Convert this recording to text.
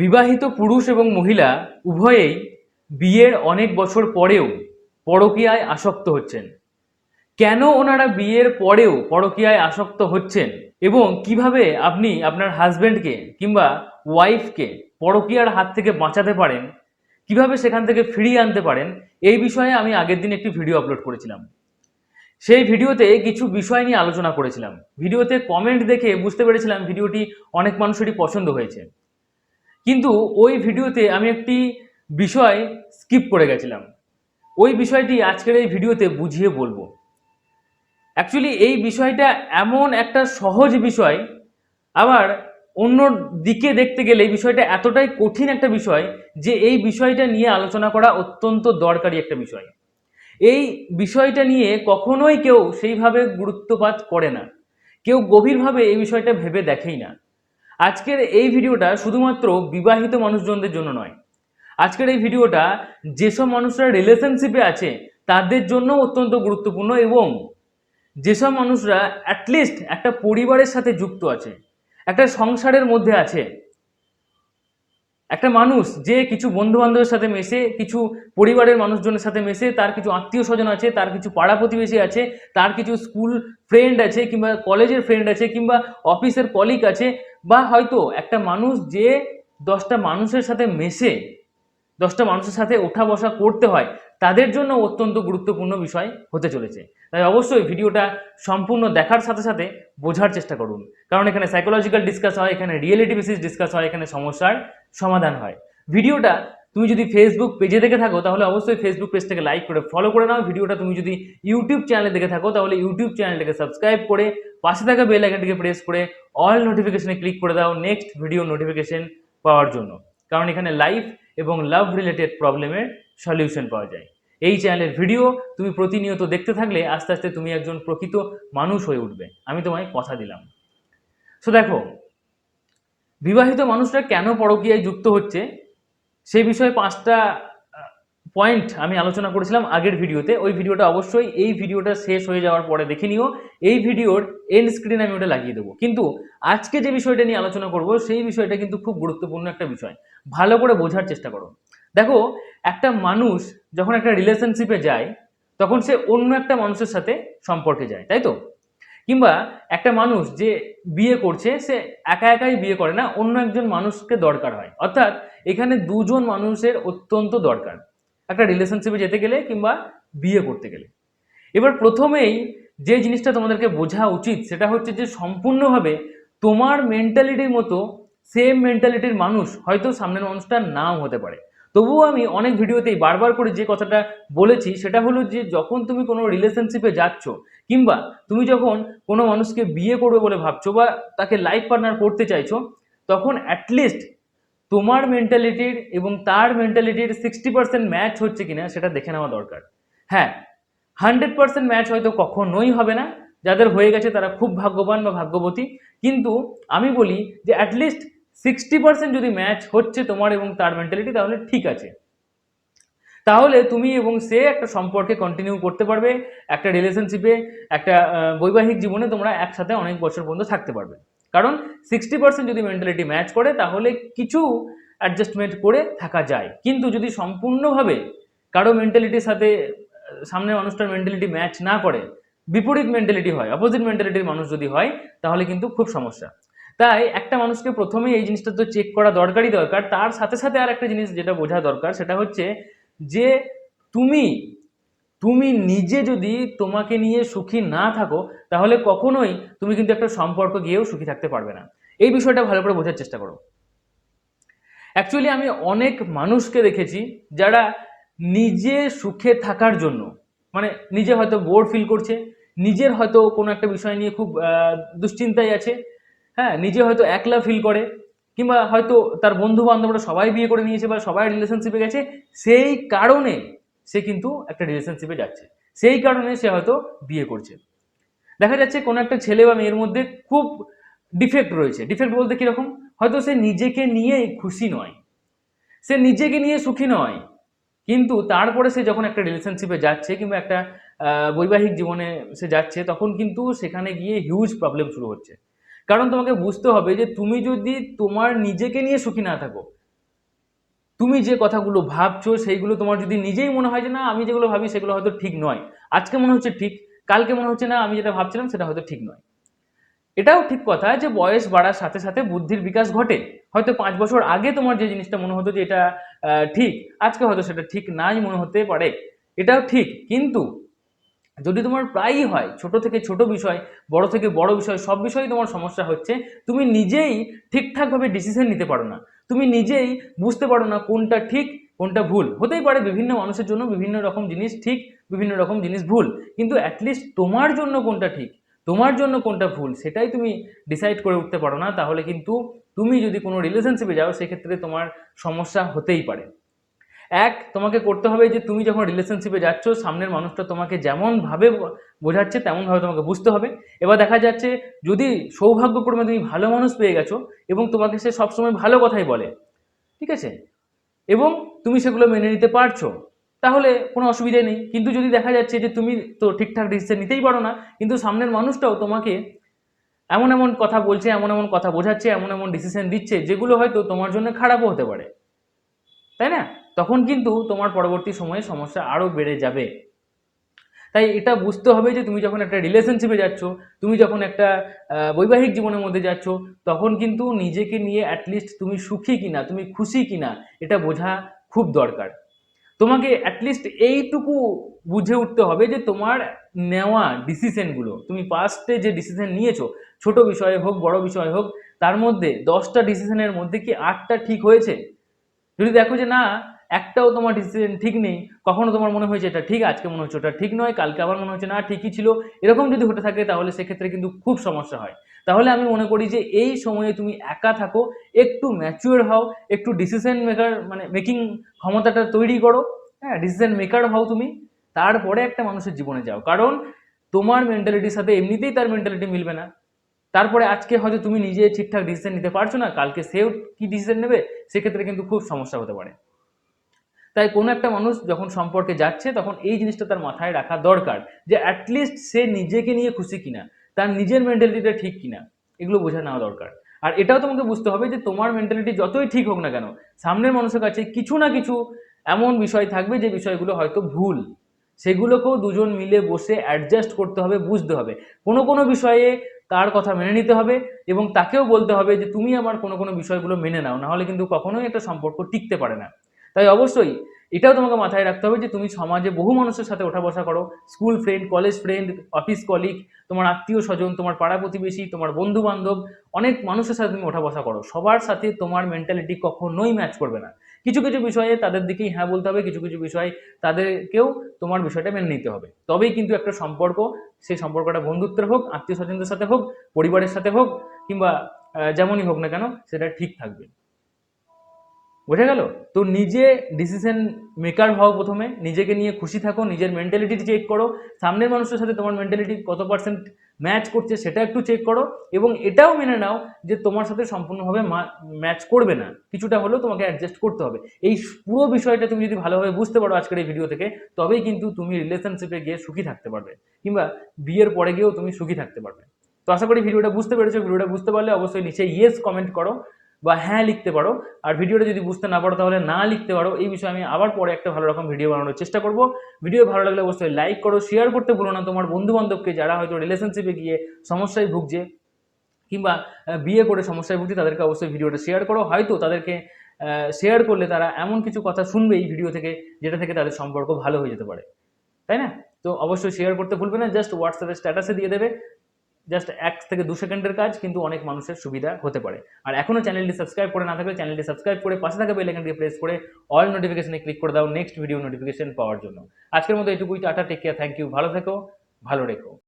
বিবাহিত পুরুষ এবং মহিলা উভয়েই বিয়ের অনেক বছর পরেও পরকীয়ায় আসক্ত হচ্ছেন। কেন ওনারা বিয়ের পরেও পরকীয়ায় আসক্ত হচ্ছেন এবং কীভাবে আপনি আপনার হাজবেন্ডকে কিংবা ওয়াইফকে পরকীয়ার হাত থেকে বাঁচাতে পারেন, কীভাবে সেখান থেকে ফিরিয়ে আনতে পারেন, এই বিষয়ে আমি আগের দিন একটি ভিডিও আপলোড করেছিলাম। সেই ভিডিওতে কিছু বিষয় নিয়ে আলোচনা করেছিলাম। ভিডিওতে কমেন্ট দেখে বুঝতে পেরেছিলাম ভিডিওটি অনেক মানুষেরই পছন্দ হয়েছে। কিন্তু ওই ভিডিওতে আমি একটি বিষয় স্কিপ করে গেছিলাম। ওই বিষয়টি আজকের এই ভিডিওতে বুঝিয়ে বলব। অ্যাকচুয়ালি এই বিষয়টা এমন একটা সহজ বিষয়, আবার অন্য দিকে দেখতে গেলে এই বিষয়টা এতটাই কঠিন একটা বিষয় যে এই বিষয়টা নিয়ে আলোচনা করা অত্যন্ত দরকারি একটা বিষয়। এই বিষয়টা নিয়ে কখনোই কেউ সেইভাবে গুরুত্বপাত করে না। কেউ গভীরভাবে এই বিষয়টা ভেবে দেখেই না। আজকের এই ভিডিওটা শুধুমাত্র বিবাহিত মানুষজনদের জন্য নয়। আজকের এই ভিডিওটা যেসব মানুষরা রিলেশনশিপে আছে, তাদের জন্য অত্যন্ত গুরুত্বপূর্ণ এবং যেসব মানুষরা অ্যাটলিস্ট একটা পরিবারের সাথে যুক্ত আছে, একটা সংসারের মধ্যে আছে একটা মানুষ যে কিছু বন্ধু বান্ধবের সাথে মেশে, কিছু পরিবারের মানুষজনের সাথে মেশে, তার কিছু আত্মীয় স্বজন আছে, তার কিছু পাড়া প্রতিবেশী আছে, তার কিছু স্কুল ফ্রেন্ড আছে কিংবা কলেজের ফ্রেন্ড আছে কিংবা অফিসের কলিগ আছে বা হয়তো একটা মানুষ যে দশটা মানুষের সাথে মেশে, দশটা মানুষের সাথে ওঠা বসা করতে হয়, তাদের জন্য অত্যন্ত গুরুত্বপূর্ণ বিষয় হতে চলেছে। তাই অবশ্যই ভিডিওটা সম্পূর্ণ দেখার সাথে সাথে বোঝার চেষ্টা করুন। কারণ এখানে সাইকোলজিক্যাল ডিসকাস হয়, এখানে রিয়েলিটি বেসিস ডিসকাস হয়, এখানে সমস্যার সমাধান হয়। ভিডিওটা তুমি যদি ফেসবুক পেজে দেখে থাকো, তাহলে অবশ্যই ফেসবুক পেজটাকে লাইক করে ফলো করে নাও। ভিডিওটা তুমি যদি ইউটিউব চ্যানেলে দেখে থাকো, তাহলে ইউটিউব চ্যানেলটাকে সাবস্ক্রাইব করে পাশে থাকা বেল আইকনটিকে প্রেস করে অল নোটিফিকেশনে ক্লিক করে দাও নেক্সট ভিডিও নোটিফিকেশন পাওয়ার জন্য। কারণ এখানে লাইফ এবং লাভ রিলেটেড প্রবলেমের সলিউশন পাওয়া যায়। এই চ্যানেলের ভিডিও তুমি প্রতিনিয়ত দেখতে থাকলে আস্তে আস্তে তুমি একজন প্রকৃত মানুষ হয়ে উঠবে। আমি তোমায় কথা দিলাম। সো দেখো বিবাহিত মানুষরা কেন পরকীয়ায় যুক্ত হচ্ছে, সেই বিষয়ে পাঁচটা পয়েন্ট আমি আলোচনা করেছিলাম আগের ভিডিওতে। ওই ভিডিওটা অবশ্যই, এই ভিডিওটা শেষ হয়ে যাওয়ার পরে দেখে নিও। এই ভিডিওর এন্ড স্ক্রিন আমি ওটা লাগিয়ে দেবো। কিন্তু আজকে যে বিষয়টা নিয়ে আলোচনা করব, সেই বিষয়টা কিন্তু খুব গুরুত্বপূর্ণ একটা বিষয়। ভালো করে বোঝার চেষ্টা করো। দেখো, একটা মানুষ যখন একটা রিলেশনশিপে যায়, তখন সে অন্য একটা মানুষের সাথে সম্পর্কে যায়, তাই তো? কিংবা একটা মানুষ যে বিয়ে করছে, সে একা একাই বিয়ে করে না, অন্য একজন মানুষকে দরকার হয়। অর্থাৎ এখানে দুজন মানুষের অত্যন্ত দরকার। একটা রিলেশনশিপে যেতে গেলে কিংবা বিয়ে করতে গেলে। এবার প্রথমেই যে জিনিসটা তোমাদেরকে বোঝা উচিত, সেটা হচ্ছে যে সম্পূর্ণভাবে তোমার মেন্টালিটির মতো সেম মেন্টালিটির মানুষ হয়তো সামনের মানুষটা নাও হতে পারে। তবুও আমি অনেক ভিডিওতেই বারবার করে যে কথাটা বলেছি, সেটা হলো যে যখন তুমি কোনো রিলেশনশিপে যাচ্ছ কিংবা তুমি যখন কোনো মানুষকে বিয়ে করবে বলে ভাবছ বা তাকে লাইফ পার্টনার করতে চাইছো, তখন অ্যাটলিস্ট তোমার মেন্টালিটির এবং তার মেন্টালিটির সিক্সটি পার্সেন্ট ম্যাচ হচ্ছে কিনা সেটা দেখে নেওয়া দরকার। হ্যাঁ হান্ড্রেড পার্সেন্ট ম্যাচ হয়তো কখনোই হবে না। যাদের হয়ে গেছে তারা খুব ভাগ্যবান বা ভাগ্যবতী। কিন্তু আমি বলি যে অ্যাটলিস্ট সিক্সটি পার্সেন্ট যদি ম্যাচ হচ্ছে তোমার এবং তার মেন্টালিটি তাহলে ঠিক আছে। তাহলে তুমি এবং সে একটা সম্পর্কে কন্টিনিউ করতে পারবে, একটা রিলেশনশিপে একটা বৈবাহিক জীবনে তোমরা একসাথে অনেক বছর পর্যন্ত থাকতে পারবে। কারণ সিক্সটি পার্সেন্ট যদি মেন্টালিটি ম্যাচ করে, তাহলে কিছু অ্যাডজাস্টমেন্ট করে থাকা যায়। কিন্তু যদি সম্পূর্ণভাবে কারও মেন্টালিটির সাথে সামনের মানুষটার মেন্টালিটি ম্যাচ না করে, বিপরীত মেন্টালিটি হয় অপোজিট মেন্টালিটির মানুষ যদি হয়, তাহলে কিন্তু খুব সমস্যা। তাই একটা মানুষকে প্রথমেই এই জিনিসটা তো চেক করা দরকারই দরকার। তার সাথে সাথে আর একটা জিনিস যেটা বোঝা দরকার, সেটা হচ্ছে যে তুমি তুমি নিজে যদি তোমাকে নিয়ে সুখী না থাকো, তাহলে কখনোই তুমি কিন্তু একটা সম্পর্ক গিয়েও সুখী থাকতে পারবে না। এই বিষয়টা ভালো করে বোঝার চেষ্টা করো। অ্যাকচুয়ালি আমি অনেক মানুষকে দেখেছি যারা নিজে সুখে থাকার জন্য মানে নিজে হয়তো বোর্ড ফিল করছে, নিজের হয়তো কোনো একটা বিষয় নিয়ে খুব দুশ্চিন্তায় আছে হ্যাঁ নিজে হয়তো একলা ফিল করে, কিংবা হয়তো তার বন্ধু বান্ধবরা সবাই বিয়ে করে নিয়েছে বা সবাই রিলেশনশিপে গেছে, সেই কারণে সে কিন্তু একটা রিলেশনশিপে যাচ্ছে। সেই কারণে সে হয়তো বিয়ে করছে। দেখা যাচ্ছে কোনো একটা ছেলে বা মেয়ের মধ্যে খুব ডিফেক্ট রয়েছে। ডিফেক্ট বলতে কীরকম? হয়তো সে নিজেকে নিয়ে খুশি নয়। সে নিজেকে নিয়ে সুখী নয়। কিন্তু তারপরে সে যখন একটা রিলেশনশিপে যাচ্ছে, কিংবা একটা বৈবাহিক জীবনে সে যাচ্ছে, তখন কিন্তু সেখানে গিয়ে হিউজ প্রবলেম শুরু হচ্ছে। কারণ তোমাকে বুঝতে হবে যে তুমি যদি তোমার নিজেকে নিয়ে সুখী না থাকো, তুমি যে কথাগুলো ভাবছ সেইগুলো তোমার যদি নিজেই মনে হয় যে না, আমি যেগুলো ভাবি সেগুলো হয়তো ঠিক নয়। আজকে মনে হচ্ছে ঠিক, কালকে মনে হচ্ছে না, আমি যেটা ভাবছিলাম সেটা হয়তো ঠিক নয়। এটাও ঠিক কথা যে বয়স বাড়ার সাথে সাথে বুদ্ধির বিকাশ ঘটে। হয়তো পাঁচ বছর আগে তোমার যে জিনিসটা মনে হতো যে এটা ঠিক, আজকে হয়তো সেটা ঠিক নাই মনে হতে পারে। এটাও ঠিক, কিন্তু যদি তোমার প্রায়ই হয়, ছোট থেকে ছোট বিষয়, বড় থেকে বড় বিষয়, সব বিষয়ে তোমার সমস্যা হচ্ছে, তুমি নিজেই ঠিকঠাকভাবে ডিসিশন নিতে পারো না। তুমি নিজেই বুঝতে পারো না কোনটা ঠিক, কোনটা ভুল। হতেই পারে বিভিন্ন মানুষের জন্য বিভিন্ন রকম জিনিস ঠিক, বিভিন্ন রকম জিনিস ভুল। কিন্তু অ্যাটলিস্ট তোমার জন্য কোনটা ঠিক, তোমার জন্য কোনটা ভুল, সেটাই তুমি ডিসাইড করে উঠতে পারো না। তাহলে কিন্তু তুমি যদি কোনো রিলেশনশিপে যাও, সেক্ষেত্রে তোমার সমস্যা হতেই পারে। এক, তোমাকে করতে হবে যে তুমি যখন রিলেশনশিপে যাচ্ছ, সামনের মানুষটা তোমাকে যেমনভাবে বোঝাচ্ছে, তেমনভাবে তোমাকে বুঝতে হবে। এবার দেখা যাচ্ছে, যদি সৌভাগ্যক্রমে তুমি ভালো মানুষ পেয়ে গেছো এবং তোমাকে সে সবসময় ভালো কথাই বলে, ঠিক আছে? এবং তুমি সেগুলো মেনে নিতে পারছ, তাহলে কোনো অসুবিধা নেই। কিন্তু যদি দেখা যাচ্ছে যে তুমি তো ঠিকঠাক ডিসিশন নিতেই পারো না, কিন্তু সামনের মানুষটাও তোমাকে এমন এমন কথা বলছে, এমন এমন কথা বোঝাচ্ছে, এমন এমন ডিসিশন দিচ্ছে, যেগুলো হয়তো তোমার জন্য খারাপও হতে পারে। তাই না? তখন কিন্তু তোমার পরবর্তী সময়ে সমস্যা আরও বেড়ে যাবে। তাই এটা বুঝতে হবে যে তুমি যখন একটা রিলেশনশিপে যাচ্ছ, তুমি যখন একটা বৈবাহিক জীবনের মধ্যে যাচ্ছ, তখন কিন্তু নিজেকে নিয়ে অ্যাটলিস্ট তুমি সুখী কিনা, তুমি খুশি কিনা, এটা বোঝা খুব দরকার। তোমাকে অ্যাটলিস্ট এইটুকু বুঝে উঠতে হবে যে তোমার নেওয়া ডিসিশনগুলো তুমি পাস্টে যে ডিসিশন নিয়েছো, ছোট বিষয়ে হোক, বড় বিষয় হোক, তার মধ্যে দশটা ডিসিশনের মধ্যে কি আটটা ঠিক হয়েছে? যদি দেখো যে না একটাও তোমার ডিসিশন ঠিক নেই, কখনো তোমার মনে হয়েছে এটা ঠিক, আজকে মনে হচ্ছে ওটা ঠিক নয়, কালকে আবার মনে হচ্ছে না, ঠিকই ছিল, এরকম যদি হতে থাকে তাহলে সেক্ষেত্রে কিন্তু খুব সমস্যা হয়। তাহলে আমি মনে করি যে এই সময়ে তুমি একা থাকো, একটু ম্যাচিওর হও, একটু ডিসিশন মেকার মানে মেকিং ক্ষমতাটা তৈরি করো হ্যাঁ ডিসিশন মেকার হও তুমি, তারপরে একটা মানুষের জীবনে যাও। কারণ তোমার মেন্টালিটির সাথে এমনিতেই তার মেন্টালিটি মিলবে না। তারপরে আজকে হয়তো তুমি নিজে ঠিকঠাক ডিসিশন নিতে পারছ না, কালকে সেও কি ডিসিশন নেবে, সেক্ষেত্রে কিন্তু খুব সমস্যা হতে পারে। তাই কোনো একটা মানুষ যখন সম্পর্কে যাচ্ছে, তখন এই জিনিসটা তার মাথায় রাখা দরকার যে অ্যাটলিস্ট সে নিজেকে নিয়ে খুশি কিনা, তার নিজের মেন্টালিটিটা ঠিক কিনা, এগুলো বোঝা নেওয়া দরকার। আর এটাও তোমাকে বুঝতে হবে যে তোমার মেন্টালিটি যতই ঠিক হোক না কেন, সামনের মানুষের কাছে কিছু না কিছু এমন বিষয় থাকবে যে বিষয়গুলো হয়তো ভুল। সেগুলোকেও দুজন মিলে বসে অ্যাডজাস্ট করতে হবে, বুঝতে হবে। কোনো কোনো বিষয়ে তার কথা মেনে নিতে হবে এবং তাকেও বলতে হবে যে, তুমি আমার কোনো কোনো বিষয়গুলো মেনে নাও। নাহলে কিন্তু কখনোই একটা সম্পর্ক টিকতে পারে না। তাই অবশ্যই এটাও তোমাকে মাথায় রাখতে হবে যে তুমি সমাজে বহু মানুষের সাথে ওঠা বসা করো। School friend college friend office colleague তোমার আত্মীয় স্বজন, তোমার পাড়া প্রতিবেশী, তোমার বন্ধু বান্ধব অনেক মানুষের সাথে তুমি ওঠা বসা করো। সবার সাথে তোমার মেন্টালিটি কখনোই ম্যাচ করবে না। কিছু কিছু বিষয়ে তাদের দিকেই হ্যাঁ বলতে হবে, কিছু কিছু বিষয়ে তাদেরকেও তোমার বিষয়টা মেনে নিতে হবে। তবেই কিন্তু একটা সম্পর্ক, সেই সম্পর্কটা বন্ধুত্বের হোক, আত্মীয় স্বজনদের সাথে হোক, পরিবারের সাথে হোক, কিংবা যেমনই হোক না কেন, সেটা ঠিক থাকবে। বোঝা গেল? তো নিজে ডিসিশন মেকার হও প্রথমে, নিজেকে নিয়ে খুশি থাকো, নিজের মেন্টালিটি চেক করো, সামনের মানুষের সাথে তোমার মেন্টালিটি কত পার্সেন্ট ম্যাচ করছে সেটা একটু চেক করো, এবং এটাও মেনে নাও যে তোমার সাথে সম্পূর্ণভাবে ম্যাচ করবে না, কিছুটা হলেও তোমাকে অ্যাডজাস্ট করতে হবে। এই পুরো বিষয়টা তুমি যদি ভালোভাবে বুঝতে পারো আজকের এই ভিডিও থেকে, তবেই কিন্তু তুমি রিলেশনশিপে গিয়ে সুখী থাকতে পারবে, কিংবা বিয়ের পরে গিয়েও তুমি সুখী থাকতে পারবে। তো আশা করি ভিডিওটা বুঝতে পেরেছ ভিডিওটা বুঝতে পারলে অবশ্যই নিচে ইয়েস কমেন্ট করো বা হ্যাঁ লিখতে পারো। আর ভিডিওটা যদি বুঝতে না পারো, তাহলে না লিখতে পারো। এই বিষয়ে আমি আবার পরে একটা ভালো রকম ভিডিও বানানোর চেষ্টা করব। ভিডিও ভালো লাগলে অবশ্যই লাইক করো শেয়ার করতে ভুলো না। তোমার বন্ধু বান্ধবকে যারা হয়তো রিলেশনশিপে গিয়ে সমস্যায় ভুগছে কিংবা বিয়ে করে সমস্যায় ভুগছে, তাদেরকে অবশ্যই ভিডিওটা শেয়ার করো। হয়তো তাদেরকে শেয়ার করলে তারা এমন কিছু কথা শুনবে এই ভিডিও থেকে, যেটা থেকে তাদের সম্পর্ক ভালো হয়ে যেতে পারে। তাই না? তো অবশ্যই শেয়ার করতে ভুলবে না। জাস্ট হোয়াটসঅ্যাপে স্ট্যাটাসে দিয়ে দেবে। জাস্ট এক থেকে দু সেকেন্ডের কাজ, কিন্তু অনেক মানুষের সুবিধা হতে পারে। আর এখনও চ্যানেলটি সাবস্ক্রাইব করে না থাকলে চ্যানেলটি সাবস্ক্রাইব করে পাশে থাকা বেলাইকানটি প্রেস করে অল নোটিফিকেশনে ক্লিক করে দাও নেক্সট ভিডিও নোটিফিকেশন পাওয়ার জন্য। আজকের মতো এটুকুই, tata take care thank you ভালো থেকো, ভালো রেখো।